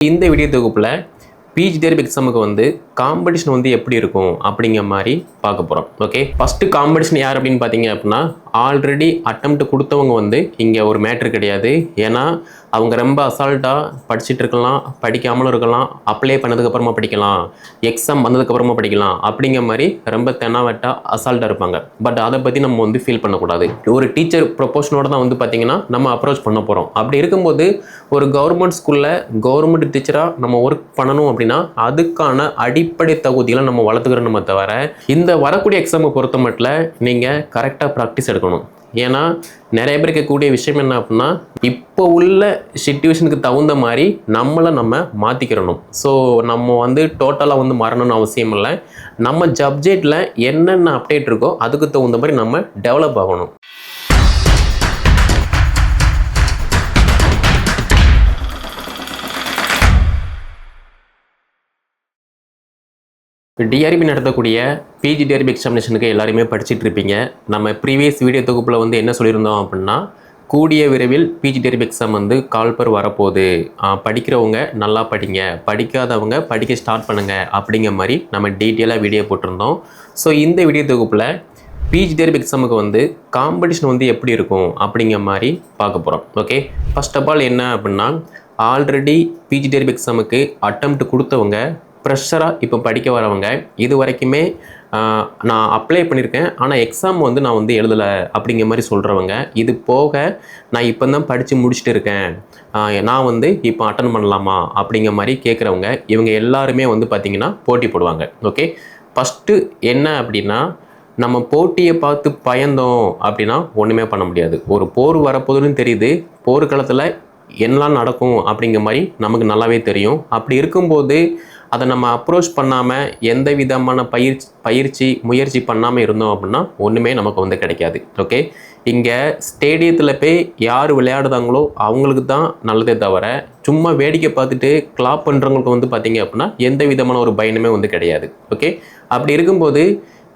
இந்த வீடியோ தொகுப்பில் பிஜி தேர்வு எக்ஸாமுக்கு வந்து காம்படிஷன் வந்து எப்படி இருக்கும் அப்படிங்கிற மாதிரி பார்க்க போகிறோம் ஓகே ஃபஸ்ட்டு காம்படிஷன் யார் அப்படின்னு பார்த்தீங்க அப்படின்னா ஆல்ரெடி அட்டம்ப்ட் கொடுத்தவங்க வந்து இங்கே ஒரு மேட்ரு கிடையாது. ஏன்னா அவங்க ரொம்ப அசால்ட்டாக படிச்சுட்டு இருக்கலாம் படிக்காமலும் இருக்கலாம் அப்ளை பண்ணதுக்கப்புறமா படிக்கலாம் எக்ஸாம் வந்ததுக்கப்புறமா படிக்கலாம் அப்படிங்கிற மாதிரி ரொம்ப தென்னாவட்டாக அசால்ட்டாக இருப்பாங்க. பட் அதை பற்றி நம்ம வந்து ஃபீல் பண்ணக்கூடாது. ஒரு டீச்சர் ப்ரொபோஷனோட தான் வந்து பார்த்தீங்கன்னா நம்ம அப்ரோச் பண்ண போகிறோம் அப்படி இருக்கும்போது ஒரு கவர்மெண்ட் ஸ்கூலில் கவர்மெண்ட் டீச்சராக நம்ம ஒர்க் பண்ணணும் அப்படின்னா அதுக்கான அடிப்படை தகுதிகளை நம்ம வளர்த்துக்கிறோமே தவிர இந்த வரக்கூடிய எக்ஸாமை பொறுத்த மட்டும் நீங்கள் கரெக்டாக ப்ராக்டிஸ் எடுக்கணும். ஏன்னா நிறைய பேர் இருக்கக்கூடிய விஷயம் என்ன அப்படின்னா இப்போ உள்ள சுச்சுவேஷனுக்கு தகுந்த மாதிரி நம்மளை நம்ம மாற்றிக்கிறணும் ஸோ நம்ம வந்து டோட்டலாக வந்து மாறணும்னு அவசியம் இல்லை. நம்ம சப்ஜெக்டில் என்னென்ன அப்டேட் இருக்கோ அதுக்கு தகுந்த மாதிரி நம்ம டெவலப் ஆகணும். டிஆர்பி நடத்தக்கூடிய பிஜி டிஆர்பி எக்ஸாமினேஷனுக்கு எல்லாருமே படிச்சுட்டு இருப்பீங்க. நம்ம ப்ரீவியஸ் வீடியோ தொகுப்பில் வந்து என்ன சொல்லியிருந்தோம் அப்படின்னா கூடிய விரைவில் பிஜி டிஆர்பி எக்ஸாம் வந்து கால்பர் வரப்போகுது. படிக்கிறவங்க நல்லா படிங்க. படிக்காதவங்க படிக்க ஸ்டார்ட் பண்ணுங்க அப்படிங்கிற மாதிரி நம்ம டீட்டெயிலாக வீடியோ போட்டிருந்தோம். ஸோ இந்த வீடியோ தொகுப்பில் பிஜி தேர்வு எக்ஸாமுக்கு வந்து காம்படிஷன் வந்து எப்படி இருக்கும் அப்படிங்கிற மாதிரி பார்க்க போகிறோம் ஓகே ஃபர்ஸ்ட் ஆஃப் ஆல் என்ன அப்படின்னா ஆல்ரெடி பிஜி தேர்வு எக்ஸாமுக்கு அட்டம்ப்ட் கொடுத்தவங்க ப்ரெஷராக இப்போ படிக்க வரவங்க இது வரைக்குமே நான் அப்ளை பண்ணியிருக்கேன் ஆனால் எக்ஸாம் வந்து நான் வந்து எழுதலை அப்படிங்கிற மாதிரி சொல்கிறவங்க இது போக நான் இப்போ தான் படித்து முடிச்சுட்டு இருக்கேன். நான் வந்து இப்போ அட்டன் பண்ணலாமா அப்படிங்கிற மாதிரி கேட்குறவங்க இவங்க எல்லாருமே வந்து பார்த்திங்கன்னா போட்டி போடுவாங்க. ஓகே ஃபஸ்ட்டு என்ன அப்படின்னா நம்ம போட்டியை பார்த்து பயந்தோம் அப்படின்னா ஒன்றுமே பண்ண முடியாது. ஒரு போர் வரப்போகுதுன்னு தெரியுது. போர்க்களத்தில் என்னலாம் நடக்கும் அப்படிங்கிற மாதிரி நமக்கு நல்லாவே தெரியும். அப்படி இருக்கும்போது அதை நம்ம அப்ரோச் பண்ணாமல் எந்த விதமான பயிற்சி பயிற்சி முயற்சி பண்ணாமல் இருந்தோம் அப்படின்னா ஒன்றுமே நமக்கு வந்து கிடைக்காது. ஓகே இங்கே ஸ்டேடியத்தில் போய் யார் விளையாடுதாங்களோ அவங்களுக்கு தான் நல்லதே தவிர சும்மா வேடிக்கை பார்த்துட்டு கிளாப் பண்ணுறவங்களுக்கு வந்து பார்த்திங்க அப்படின்னா எந்த விதமான ஒரு பயனுமே வந்து கிடையாது. ஓகே அப்படி இருக்கும்போது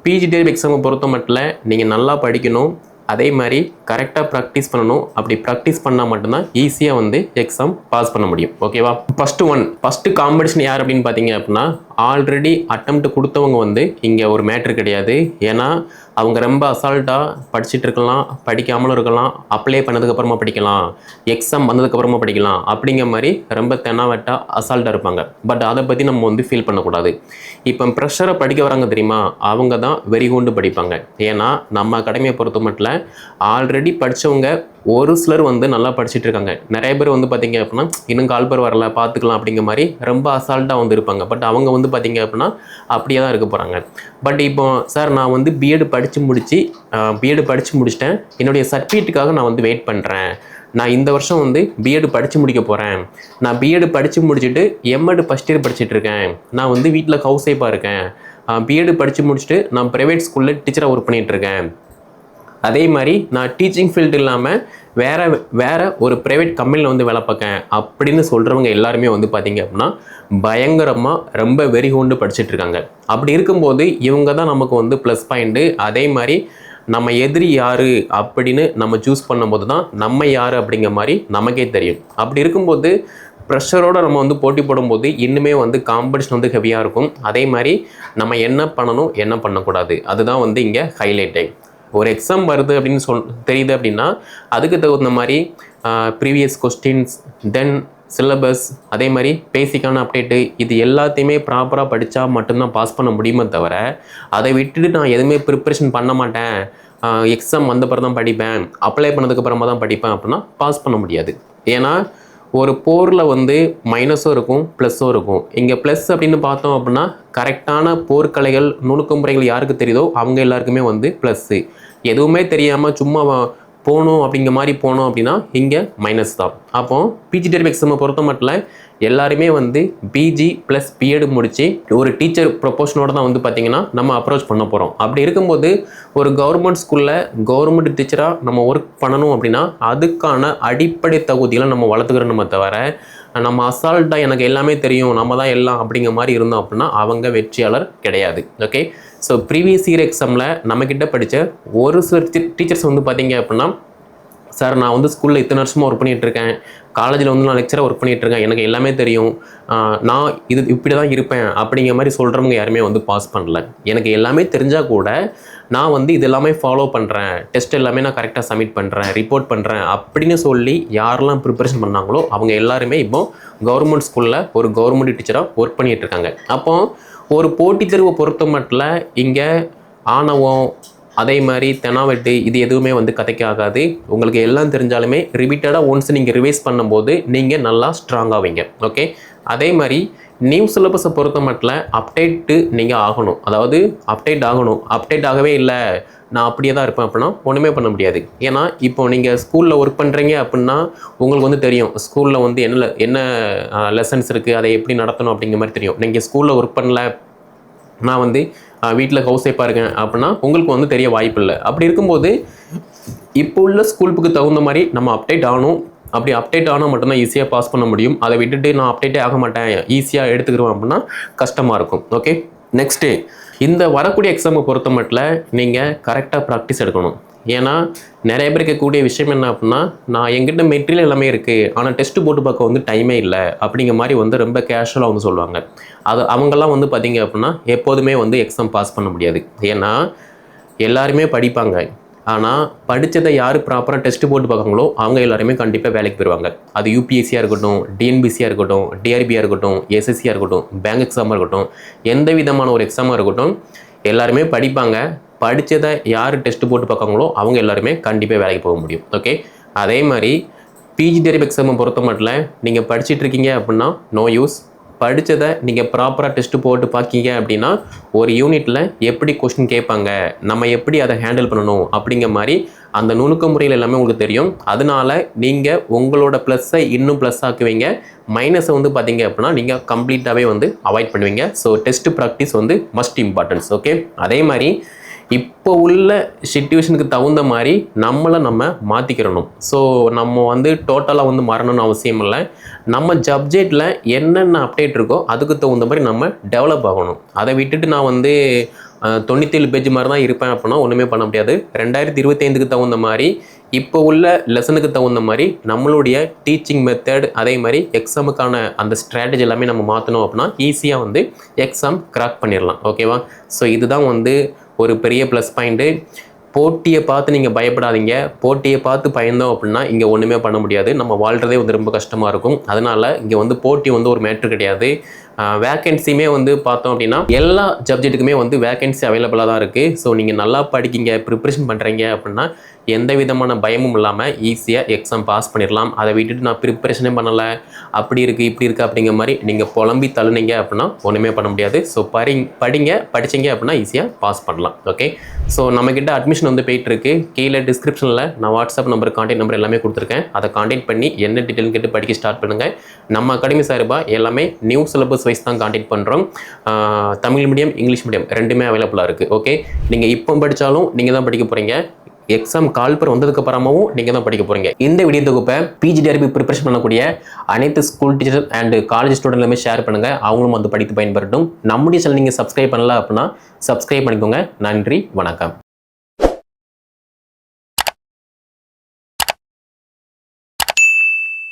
பிஜி டேப் எக்ஸாமை பொறுத்த மட்டும் நீங்கள் நல்லா படிக்கணும். அதே மாதிரி கரெக்டாக ப்ராக்டிஸ் பண்ணணும். அப்படி ப்ராக்டிஸ் பண்ணால் மட்டும்தான் ஈஸியாக வந்து எக்ஸாம் பாஸ் பண்ண முடியும். ஓகேவா ஃபஸ்ட்டு ஒன் ஃபஸ்ட்டு காம்படிஷன் யார் அப்படின்னு பார்த்தீங்க அப்படின்னா ஆல்ரெடி அட்டம்ப்ட் கொடுத்தவங்க வந்து இங்கே ஒரு மேட்ரு கிடையாது. ஏன்னா அவங்க ரொம்ப அசால்ட்டாக படிச்சுட்டு இருக்கலாம் படிக்காமலும் இருக்கலாம் அப்ளை பண்ணதுக்கப்புறமா படிக்கலாம் எக்ஸாம் வந்ததுக்கப்புறமா படிக்கலாம் அப்படிங்கிற மாதிரி ரொம்ப தென்னாவட்டாக அசால்ட்டாக இருப்பாங்க. பட் அதை பற்றி நம்ம வந்து ஃபீல் பண்ணக்கூடாது. இப்போ ப்ரெஷரை படிக்க வராங்க தெரியுமா? அவங்க தான் வெறி கொண்டு படிப்பாங்க. ஏன்னா நம்ம அகாடமியை பொறுத்த மட்டும் ஆல்ரெடி படித்தவங்க ஒரு சிலர் வந்து நல்லா படிச்சுட்டு இருக்காங்க. நிறைய பேர் வந்து பார்த்தீங்க அப்படின்னா இன்னும் கால்பர் வரல பார்த்துக்கலாம் அப்படிங்கிற மாதிரி ரொம்ப அசால்ட்டாக வந்து இருப்பாங்க. பட் அவங்க வந்து பார்த்தீங்க அப்படின்னா அப்படியே தான் இருக்க போகிறாங்க பட் இப்போ சார் நான் வந்து பிஎட் படித்து முடித்து பிஎட் படித்து முடிச்சிட்டேன். என்னுடைய சர்டிஃபிகேட்டுக்காக நான் வந்து வெயிட் பண்ணுறேன் நான் இந்த வருஷம் வந்து பிஎட் படித்து முடிக்க போகிறேன் நான் பிஎட் படித்து முடிச்சுட்டு எம்எட் ஃபஸ்ட் இயர் படிச்சுட்டு இருக்கேன். நான் வந்து வீட்டில் ஹவுஸ் ஒய்ஃபாக இருக்கேன். பிஎட் படித்து முடிச்சுட்டு நான் ப்ரைவேட் ஸ்கூலில் டீச்சராக ஒர்க் பண்ணிகிட்டு இருக்கேன். அதே மாதிரி நான் டீச்சிங் ஃபீல்டு இல்லாமல் வேற வேற ஒரு ப்ரைவேட் கம்பெனியில் வந்து வேலை பார்க்கேன் அப்படின்னு சொல்கிறவங்க எல்லாருமே வந்து பார்த்தீங்க அப்படின்னா பயங்கரமாக ரொம்ப வெறி கொண்டு படிச்சுட்ருக்காங்க அப்படி இருக்கும்போது இவங்க தான் நமக்கு வந்து ப்ளஸ் பாயிண்ட்டு அதே மாதிரி நம்ம எதிரி யார் அப்படின்னு நம்ம சூஸ் பண்ணும்போது தான் நம்ம யார் அப்படிங்கிற மாதிரி நமக்கே தெரியும். அப்படி இருக்கும்போது ப்ரெஷரோடு நம்ம வந்து போட்டி போடும்போது இன்னுமே வந்து காம்படிஷன் வந்து ஹெவியாக இருக்கும். அதே மாதிரி நம்ம என்ன பண்ணணும் என்ன பண்ணக்கூடாது? அதுதான் வந்து இங்கே ஹைலைட்டே ஒரு எக்ஸாம் வருது அப்படின்னு சொல் தெரியுது அப்படின்னா அதுக்கு தகுந்த மாதிரி ப்ரீவியஸ் கொஸ்டின்ஸ் தென் சிலபஸ் அதே மாதிரி பேசிக்கான அப்டேட்டு இது எல்லாத்தையுமே ப்ராப்பராக படித்தா மட்டும்தான் பாஸ் பண்ண முடியுமே தவிர அதை விட்டுட்டு நான் எதுவுமே ப்ரிப்ரேஷன் பண்ண மாட்டேன். எக்ஸாம் வந்த பிறகு தான் படிப்பேன். அப்ளை பண்ணதுக்கப்புறமா தான் படிப்பேன் அப்படின்னா பாஸ் பண்ண முடியாது. ஏன்னா ஒரு போரில் வந்து மைனஸும் இருக்கும் ப்ளஸ்ஸும் இருக்கும். இங்கே ப்ளஸ் அப்படின்னு பார்த்தோம் அப்படின்னா கரெக்டான போர்க்கலைகள் நுணுக்கமுறைகள் யாருக்கு தெரியுதோ அவங்க எல்லாருக்குமே வந்து ப்ளஸ்ஸு எதுவுமே தெரியாமல் சும்மா போகணும் அப்படிங்கிற மாதிரி போனோம் அப்படின்னா இங்கே மைனஸ் தான். அப்போ பிஜி டெரிவ் எக்ஸாமை பொறுத்த மட்டும் எல்லாருமே வந்து பிஜி ப்ளஸ் பிஎட் முடித்து ஒரு டீச்சர் ப்ரொபோஷனோட தான் வந்து பார்த்திங்கன்னா நம்ம அப்ரோச் பண்ண போகிறோம் அப்படி இருக்கும்போது ஒரு கவர்மெண்ட் ஸ்கூலில் கவர்மெண்ட் டீச்சராக நம்ம ஒர்க் பண்ணணும் அப்படின்னா அதுக்கான அடிப்படை தகுதிகளை நம்ம வளர்த்துக்கிறோமே தவிர நம்ம அசால்ட்டாக எனக்கு எல்லாமே தெரியும் நம்ம தான் எல்லாம் அப்படிங்கிற மாதிரி இருந்தோம் அப்படின்னா அவங்க வெற்றியாளர் கிடையாது. ஓகே ஸோ ப்ரீவியஸ் இயர் எக்ஸாமில் நம்மக்கிட்ட படித்த ஒரு சில டீச்சர்ஸ் வந்து பார்த்தீங்க அப்படின்னா சார் நான் வந்து ஸ்கூலில் இத்தனை வருஷமாக ஒர்க் பண்ணிகிட்ருக்கேன் இருக்கேன். காலேஜில் வந்து நான் லெக்சராக ஒர்க் பண்ணிகிட்ருக்கேன் இருக்கேன். எனக்கு எல்லாமே தெரியும். நான் இது இப்படி தான் இருப்பேன். அப்படிங்கிற மாதிரி சொல்கிறவங்க யாருமே வந்து பாஸ் பண்ணல. எனக்கு எல்லாமே தெரிஞ்சால் கூட நான் வந்து இது எல்லாமே ஃபாலோ பண்ணுறேன் டெஸ்ட் எல்லாமே நான் கரெக்டாக சப்மிட் பண்ணுறேன் ரிப்போர்ட் பண்ணுறேன் அப்படின்னு சொல்லி யாரெல்லாம் ப்ரிப்பரேஷன் பண்ணாங்களோ அவங்க எல்லாருமே இப்போ கவர்மெண்ட் ஸ்கூலில் ஒரு கவர்மெண்ட் டீச்சராக ஒர்க் பண்ணிகிட்ருக்காங்க இருக்காங்க. ஒரு போட்டித் தேர்வை பொறுத்த மட்டும் இங்கே ஆணவம் அதே மாதிரி தெனாவெட்டு இது எதுவுமே வந்து கதைக்காகாது. உங்களுக்கு எல்லாம் தெரிஞ்சாலுமே ரிப்பீட்டடாக ஒன்ஸ் நீங்கள் ரிவைஸ் பண்ணும்போது நீங்கள் நல்லா ஸ்ட்ராங் ஆவீங்க. ஓகே அதே மாதிரி நியூ சிலபஸை பொறுத்த மட்டும் அப்டேட்டு நீங்கள் ஆகணும். அதாவது அப்டேட் ஆகணும். அப்டேட் ஆகவே இல்லை நான் அப்படியே தான் இருப்பேன் அப்படின்னா ஒன்றுமே பண்ண முடியாது. ஏன்னா இப்போ நீங்கள் ஸ்கூலில் ஒர்க் பண்ணுறீங்க அப்படின்னா உங்களுக்கு வந்து தெரியும். ஸ்கூலில் வந்து என்ன என்ன லெசன்ஸ் இருக்குது அதை எப்படி நடத்தணும் அப்படிங்கிற மாதிரி தெரியும். நீங்கள் ஸ்கூலில் ஒர்க் பண்ணல நான் வந்து வீட்டில் ஹவுஸ் ஒய்ஃபாக இருக்கேன் அப்படின்னா உங்களுக்கு வந்து தெரிய வாய்ப்பு இல்லை. அப்படி இருக்கும்போது இப்போ உள்ள ஸ்கூல் புக்கு தகுந்த மாதிரி நம்ம அப்டேட் ஆகணும். அப்படி அப்டேட் ஆனால் மட்டும்தான் ஈஸியாக பாஸ் பண்ண முடியும். அதை விட்டுட்டு நான் அப்டேட்டே ஆக மாட்டேன். ஈஸியாக எடுத்துக்கிறோம் அப்படின்னா கஷ்டமாக இருக்கும். ஓகே நெக்ஸ்ட்டு இந்த வரக்கூடிய எக்ஸாமை பொறுத்த மட்டும் நீங்கள் கரெக்டாக ப்ராக்டிஸ் எடுக்கணும். ஏன்னா நிறைய பேர் இருக்கக்கூடிய விஷயம் என்ன அப்படின்னா நான் எங்கிட்ட மெட்டீரியல் எல்லாமே இருக்குது ஆனால் டெஸ்ட் போட்டு பார்க்க வந்து டைமே இல்லை. அப்படிங்கிற மாதிரி வந்து ரொம்ப கேஷுவலாக வந்து சொல்லுவாங்க. அது அவங்கெல்லாம் வந்து பார்த்தீங்க அப்படின்னா எப்போதுமே வந்து எக்ஸாம் பாஸ் பண்ண முடியாது. ஏன்னா எல்லாருமே படிப்பாங்க. ஆனால் படித்ததை யார் ப்ராப்பராக டெஸ்ட் போட்டு பார்க்குறாங்களோ அவங்க எல்லாருமே கண்டிப்பாக வேலைக்கு போயிடுவாங்க அது யூபிஎஸ்சியாக இருக்கட்டும் டிஎன்பிசியாக இருக்கட்டும் டிஆர்பியாக இருக்கட்டும் எஸ்எஸ்சியாக இருக்கட்டும் பேங்க் எக்ஸாமாக இருக்கட்டும் எந்த விதமான ஒரு எக்ஸாமாக இருக்கட்டும் எல்லாருமே படிப்பாங்க. படித்ததை யார் டெஸ்ட் போட்டு பார்க்குறாங்களோ அவங்க எல்லாருமே கண்டிப்பாக வேலைக்கு போக முடியும். ஓகே அதே மாதிரி பிஜி டெரிப் எக்ஸாமை பொறுத்த மட்டும் நீங்கள் படிச்சுட்டு இருக்கீங்க அப்படின்னா நோ யூஸ் படித்ததை நீங்கள் ப்ராப்பராக டெஸ்ட்டு போட்டு பார்க்கீங்க அப்படின்னா ஒரு யூனிட்டில் எப்படி கொஸ்டின் கேட்பாங்க நம்ம எப்படி அதை ஹேண்டில் பண்ணணும் அப்படிங்கிற மாதிரி அந்த நுணுக்க முறையில் எல்லாமே உங்களுக்கு தெரியும். அதனால நீங்கள் உங்களோட ப்ளஸ்ஸை இன்னும் ப்ளஸ் ஆக்குவீங்க. மைனஸை வந்து பார்த்தீங்க அப்படின்னா நீங்கள் கம்ப்ளீட்டாகவே வந்து அவாய்ட் பண்ணுவீங்க. ஸோ டெஸ்ட் ப்ராக்டிஸ் வந்து மஸ்ட் இம்பார்ட்டன்ஸ் ஓகே அதே மாதிரி இப்போ உள்ள சுச்சுவேஷனுக்கு தகுந்த மாதிரி நம்மளை நம்ம மாற்றிக்கிறணும் ஸோ நம்ம வந்து டோட்டலாக வந்து மாறணும்னு அவசியம் இல்லை. நம்ம சப்ஜெக்டில் என்னென்ன அப்டேட் இருக்கோ அதுக்கு தகுந்த மாதிரி நம்ம டெவலப் ஆகணும். அதை விட்டுட்டு நான் வந்து தொண்ணூத்தேழு பேஜ் மாதிரி தான் இருப்பேன் அப்படின்னா ஒன்றுமே பண்ண முடியாது. ரெண்டாயிரத்தி இருபத்தைந்துக்கு தகுந்த மாதிரி இப்போ உள்ள லெசனுக்கு தகுந்த மாதிரி நம்மளுடைய டீச்சிங் மெத்தட் அதே மாதிரி எக்ஸாமுக்கான அந்த ஸ்ட்ராட்டஜி எல்லாமே நம்ம மாற்றணும் அப்படின்னா ஈஸியாக வந்து எக்ஸாம் கிராக் பண்ணிடலாம். ஓகேவா ஸோ இதுதான் வந்து ஒரு பெரிய ப்ளஸ் பாயிண்ட்டு போட்டியை பார்த்து நீங்கள் பயப்படாதீங்க. போட்டியை பார்த்து பயந்தோம் அப்படின்னா இங்கே ஒன்றுமே பண்ண முடியாது. நம்ம வாழ்கிறதே வந்து ரொம்ப கஷ்டமாக இருக்கும். அதனால் இங்கே வந்து போட்டி வந்து ஒரு மேட்ரு கிடையாது. வேக்கன்சியுமே வந்து பார்த்தோம் அப்படின்னா எல்லா சப்ஜெக்ட்டுக்குமே வந்து வேக்கன்சி அவைலபிளாக தான் இருக்குது ஸோ நீங்கள் நல்லா படிக்கிங்க ப்ரிப்ரேஷன் பண்ணுறீங்க அப்படின்னா எந்த விதமான பயமும் இல்லாமல் ஈஸியாக எக்ஸாம் பாஸ் பண்ணிடலாம். அதை விட்டுட்டு நான் ப்ரிப்பரேஷனே பண்ணலை அப்படி இருக்குது இப்படி இருக்குது அப்படிங்கிற மாதிரி நீங்கள் புலம்பி தள்ளுனீங்க அப்படின்னா ஒன்றுமே பண்ண முடியாது. ஸோ படி படிங்க படிச்சீங்க அப்படின்னா ஈஸியாக பாஸ் பண்ணலாம். ஓகே ஸோ நம்மக்கிட்ட அட்மிஷன் வந்து போயிட்டுருக்கு. கீழே டிஸ்கிரிப்ஷனில் நான் வாட்ஸ்அப் நம்பர் கான்டாக்ட் நம்பர் எல்லாமே கொடுத்துருக்கேன். அதை கான்டாக்ட் பண்ணி என்ன டீட்டெயில் கேட்டு படிக்க ஸ்டார்ட் பண்ணுங்கள் நம்ம அகாடமி சார்பாக எல்லாமே நியூ சிலபஸ் வைஸ் தான் காண்டக்ட் பண்ணுறோம் தமிழ் மீடியம் இங்கிலீஷ் மீடியம் ரெண்டுமே அவைலபிளாக இருக்குது ஓகே நீங்கள் இப்போ படித்தாலும் நீங்கள் தான் படிக்க போகிறீங்க எக்ஸாம் கால்பர் வந்ததுக்கு அப்புறமாவும் நீங்கள் தான் படிக்க போகிறீங்க இந்த வீடியோ தொகுப்பை பிஜிடிஆர்பி ப்ரிப்பரேஷன் பண்ணக்கூடிய அனைத்து ஸ்கூல் டீச்சர் அண்ட் காலேஜ் ஸ்டூடெண்ட்லுமே ஷேர் பண்ணுங்கள் அவங்களும் வந்து படித்து பயன்பெறட்டும். நம்முடைய சேனல் நீங்கள் சப்ஸ்கிரைப் பண்ணல அப்படின்னா சப்ஸ்கிரைப் பண்ணிக்கோங்க. நன்றி வணக்கம்.